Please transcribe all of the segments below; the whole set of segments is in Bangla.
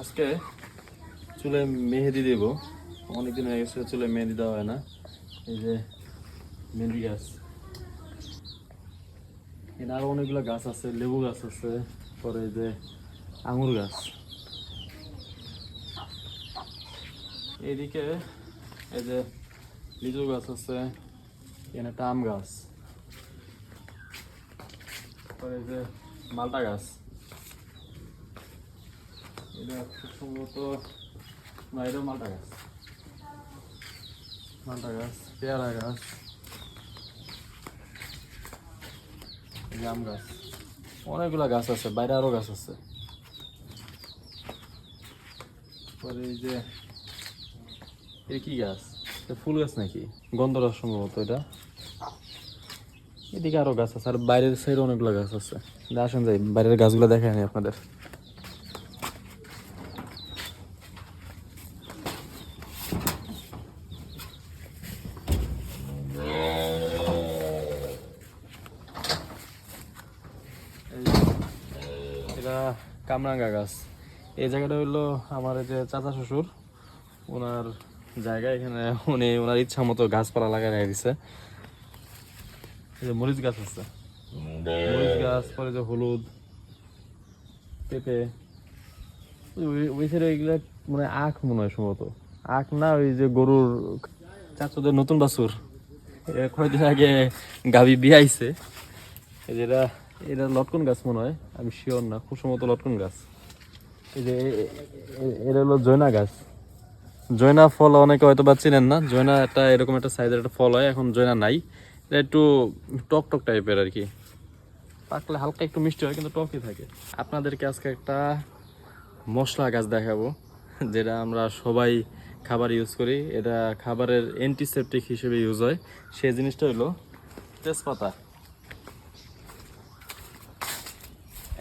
আজকে চুলে মেহেদি দেব। অনেকদিন হয়ে গেছে, চুলে মেহেদি দেওয়া হয় না। এই যে মেহেদি গাছ। এখানে আরও অনেকগুলো গাছ আছে, লেবু গাছ আছে, পরে যে আঙুর গাছ। এদিকে এই যে লিচু গাছ আছে, এখানে আম গাছ। পরে যে মালটা গাছ। খুব সম্ভবত মালটা গাছ। পেয়ারা গাছ গাছ। অনেকগুলা গাছ আছে, বাইরে আরও গাছ আছে। যে কি গাছ? ফুল গাছ নাকি? গন্ধরাজ সম্ভবত এটা। এদিকে আরও গাছ আছে, আর বাইরের সাইডে অনেকগুলো গাছ আছে। আসেন যাই, বাইরের গাছগুলো আমি আপনাদের এই যে, এটা কামরাঙ্গা গাছ। এই জায়গাটা হলো আমার যে চাচা শ্বশুর। ওনার জায়গা, এখানে উনি ওনার ইচ্ছা মতো গাছপালা লাগাই দিছে। এই যে মরিচ গাছ আছে। মরিচ গাছ, পরে যে হলুদ, পেঁপে। ওই- সাইডে এগুলা মানে আখ মনে হয় সম্ভবত। আখ না, ওই যে গরুর চাচুদের নতুন বাছুর। কয়েকদিন আগে গাভি বিয়াইছে। এই যে এটা লটকন গাছ মনে হয়, আমি শিওর না, খুব সম্ভবত লটকন গাছ। এই যে এটা হলো জয়না গাছ। জয়না ফল অনেকে হয়তো বা চিনেন না, জয়না একটা এরকম একটা সাইজের একটা ফল হয়, এখন জয়না নাই। এটা একটু টক টক টাইপের আর কি। পাকলে হালকা একটু মিষ্টি হয়, কিন্তু টকই থাকে। আপনাদেরকে আজকে একটা মশলা গাছ দেখাবো, যেটা আমরা সবাই খাবার ইউজ করি। এটা খাবারের অ্যান্টিসেপটিক হিসেবে ইউজ হয়। সেই জিনিসটা হলো তেজপাতা।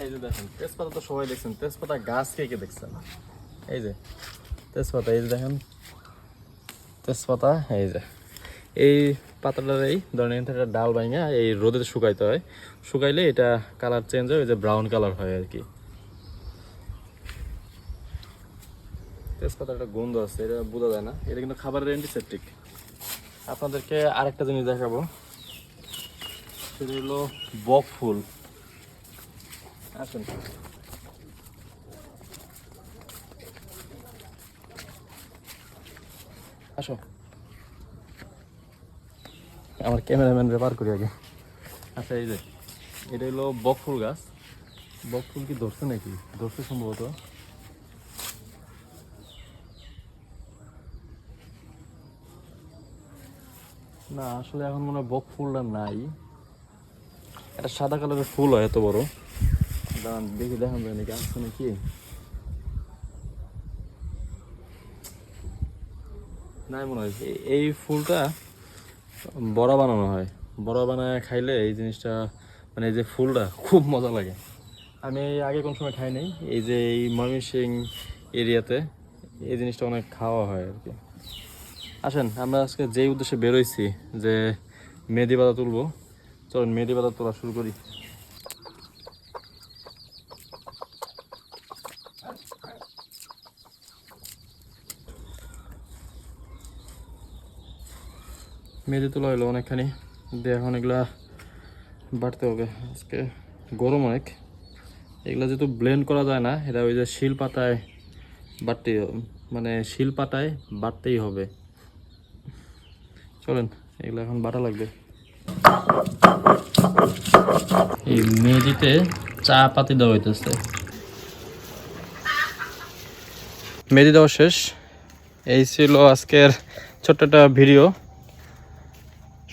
এই যে দেখেন, তেজপাতা তো সবাই দেখছেন, তেজপাতা গাছ কে কে দেখছেন? এই যে, তেজপাতা, এই যে দেখেন, তেজপাতা, এই যে। এই পাতাটার এই ধরেন একটা ডাল ভাঙা, এই রোদে শুকাইতে হয়। শুকাইলে এটা কালার চেঞ্জ হয় যে ব্রাউন কালার হয় আর কি। তেজপাতার একটা গন্ধ আছে, এটা বোঝা যায় না। এটা কিন্তু খাবারের অ্যান্টিসেপটিক আপনাদেরকে আরেকটা জিনিস দেখাবো। সেটা হলো বক ফুল। আসুন। আসো। আমার ক্যামেরাম্যান ব্যাপার করি আগে। আচ্ছা এই যে, এটা হলো বকফুল গাছ। বকফুল কি ধরছে নাকি? ধরছে সম্ভবত। না, আসলে এখন মনে হয় বক ফুলটা নাই। এটা সাদা কালারের ফুল হয়, এত বড়। দাঁড়ান, দেখি দেখান যায় নাকি, আসছে নাকি? নাই মনে হয় এই ফুলটা বড়া বানানো হয়। বড়া বানায় খাইলে এই জিনিসটা মানে এই যে ফুলটা খুব মজা লাগে। আমি আগে কোন সময় খাই নাই, এই যে এই ময়মনসিং এরিয়াতে এই জিনিসটা অনেক খাওয়া হয় আর কি। আসেন, আমরা আজকে যেই উদ্দেশ্যে বেরোইছি যে মেহেদি পাতা তুলবো, চলুন মেহেদি পাতা তোলা শুরু করি। মেহেদি তোলা হলো অনেকখানি। দিয়ে এখন এগুলা বাড়তে হবে। আজকে গরম অনেক। এগুলা যেহেতু ব্লেন্ড করা যায় না এটা ওই যে শিল পাতায় বাটতে মানে শিল পাতায় বাড়তেই হবে। চলেন, এগুলো এখন বাটা লাগবে। এই মেহেদিতে চা পাতি দেওয়া হইতেছে। মেহেদি দেওয়া শেষ। এই ছিল আজকের ছোট্ট একটা ভিডিও